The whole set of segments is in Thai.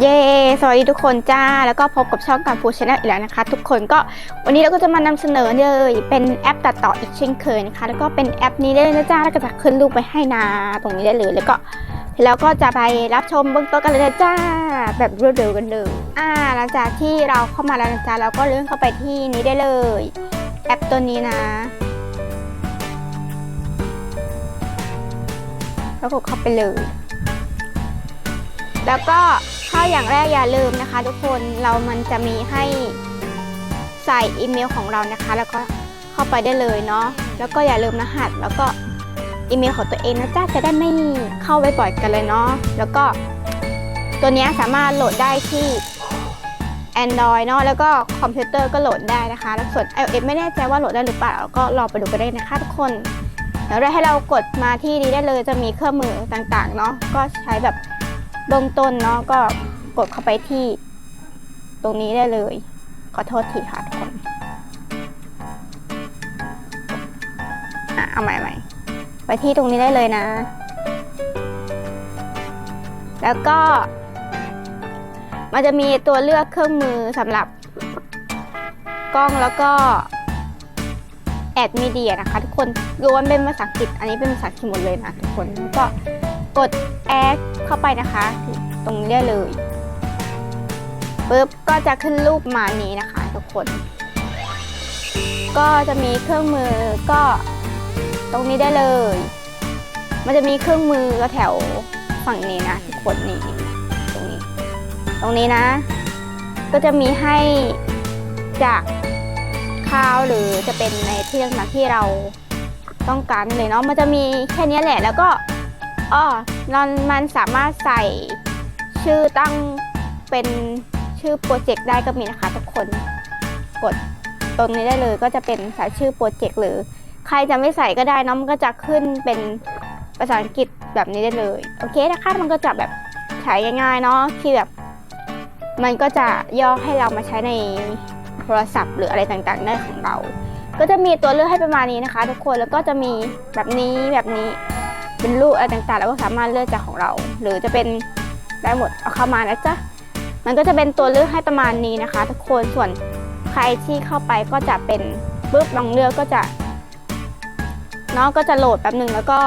เย้สวัสดีทุกคนจ้า แล้วก็พบกับช่องการฟูชแนลอีกแล้วนะคะ ทุกคนก็วันนี้เราก็จะมานำเสนอเลยเป็นแอปตัดต่ออีกเช่นเคยนะคะ แล้วก็เป็นแอปนี้เลยนะจ้าแล้วก็จะขึ้นรูปไปให้นาตรงนี้ได้เลยแล้วก็แล้วก็จะไปรับชมเบื้องต้นกันเลยนะจ้า แบบรวดเร็วกันเลยอ่าหลังจากที่เราเข้ามาแล้วนะจ้าเราก็เลื่อนเข้าไปที่นี้ได้เลย แอปตัวนี้นะแล้วกดเข้าไปเลย แล้วก็ ข้าอย่างแรกอย่าลืมนะคะ ทุกคนเรามันจะมีให้ใส่อีเมลของเรานะคะ แล้วก็เข้าไปได้เลยเนาะแล้วก็อย่าลืมรหัส แล้วก็อีเมลของตัวเองนะจ้าจะได้ไม่เข้าไปบ่อยกันเลยเนาะแล้วก็ตัวนี้สามารถโหลดได้ที่ Android เนาะแล้วก็คอมพิวเตอร์ก็โหลดได้นะคะแล้วส่วน iOS ไม่แน่ใจว่าโหลดได้หรือเปล่าก็ลองไปดูกันได้นะคะทุกคนเดี๋ยวให้เรากดมาที่นี้ได้เลยจะมีเครื่องมือต่างๆเนาะก็ใช้แบบ เบื้องต้นเนาะก็กดเข้าไปที่ ตรงนี้ได้เลย ขอโทษทีค่ะทุกคนอะเอาใหม่ใหม่ไปที่ตรงนี้ได้เลยนะ แล้วก็ มันจะมีตัวเลือกเครื่องมือสำหรับกล้องแล้วก็แอดมีเดียนะคะ ทุกคนล้วนเป็นภาษาอังกฤษ อันนี้เป็นภาษาอังกฤษหมดเลยนะทุกคนแล้วก็ กดแอดเข้าไปนะคะ ตรงนี้ได้เลยปุ๊บก็จะขึ้นรูปมานี้นะคะทุกคน ก็จะมีเครื่องมือก็ตรงนี้ได้เลย มันจะมีเครื่องมือแถวฝั่งนี้นะทุกคนนี่ตรงนี้ ตรงนี้นะ ก็จะมีให้จากข้าวหรือจะเป็นในที่ต่างๆที่เราต้องการเลยเนาะมันจะมีแค่นี้แหละแล้วก็ อ๋อมันมันสามารถใส่ชื่อตั้งเป็นชื่อโปรเจกต์ได้ก็มีนะคะทุกคน กดตรงนี้ได้เลยก็จะเป็นใส่ชื่อโปรเจกต์หรือ ใครจะไม่ใส่ก็ได้เนาะมันก็จะขึ้นเป็นภาษาอังกฤษแบบนี้ได้เลย โอเคนะคะมันก็จะแบบใช้ง่ายๆเนาะที่แบบ มันก็จะย่อให้เรามาใช้ในโทรศัพท์หรืออะไรต่างๆได้ของเรา ก็จะมีตัวเลือกให้ประมาณนี้นะคะ ทุกคนแล้วก็จะมีแบบนี้แบบนี้ เป็นรูปอะไรต่างๆแล้วก็สามารถเลือกจากของเรา หรือจะเป็นได้หมดเอาเข้ามานะจ๊ะมันก็จะเป็นตัวเลือกให้ประมาณนี้นะคะ ทุกคนส่วนใครที่เข้าไปก็จะเป็นปุ๊บลองเลือกก็จะเนาะก็จะโหลดแป๊บหนึ่งแล้วก็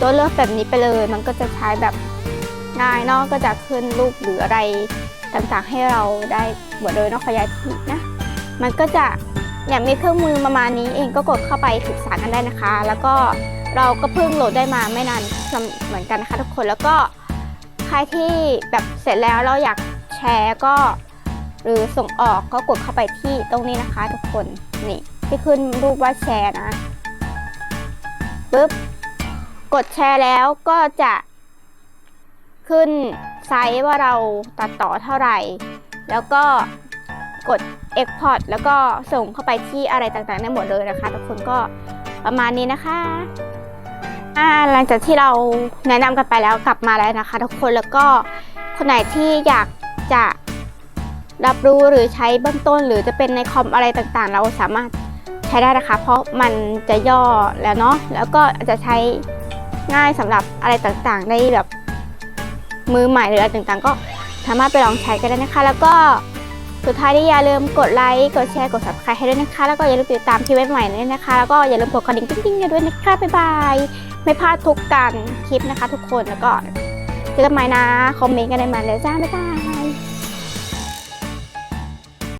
ตัวเลือกแบบนี้ไปเลย มันก็จะใช้แบบง่ายเนาะก็จะขึ้นรูปหรืออะไรต่างๆให้เราได้หมดเลยเนาะขยายทีนะ มันก็จะอย่างมีเครื่องมือประมาณนี้เองก็กดเข้าไปศึกษากันได้นะคะ แล้วก็ เราก็เพิ่งโหลดได้มาไม่นานเหมือนกันนะคะทุกคนแล้วก็ใครที่แบบเสร็จแล้วเราอยากแชร์ก็ หรือส่งออกก็กดเข้าไปที่ตรงนี้นะคะทุกคนนี่ที่ขึ้นรูปว่าแชร์นะปุ๊บกดแชร์แล้วก็จะขึ้นไซส์ว่าเราตัดต่อเท่าไหร่ แล้วก็กด Export แล้วก็ส่งเข้าไปที่อะไรต่างๆได้หมดเลยนะคะ ทุกคนก็ประมาณนี้นะคะ หลังจากที่เราแนะนำกันไปแล้วกลับมาแล้วนะคะ ทุกคนแล้วก็คนไหนที่อยากจะรับรู้หรือใช้เบื้องต้น หรือจะเป็นในคอมอะไรต่างๆ เราสามารถใช้ได้นะคะ เพราะมันจะย่อแล้วเนาะแล้วก็อาจจะใช้ง่ายสำหรับอะไรต่างๆ ได้แบบมือใหม่หรืออะไรต่างๆ ก็สามารถไปลองใช้กันได้นะคะ แล้วก็ สุดท้ายนี้อย่าลืมกดไลค์ กดแชร์ กด subscribe ให้ด้วยนะคะ แล้วก็อย่าลืมติดตามคลิปใหม่ๆด้วยนะคะ แล้วก็อย่าลืมกดกระดิ่งติ๊งๆด้วยนะคะ บ๊ายบาย ไม่พลาดทุกการคลิปนะคะ ทุกคน แล้วก็เจอกันใหม่นะ คอมเมนต์กันได้มาเลยจ้า บ๊ายบาย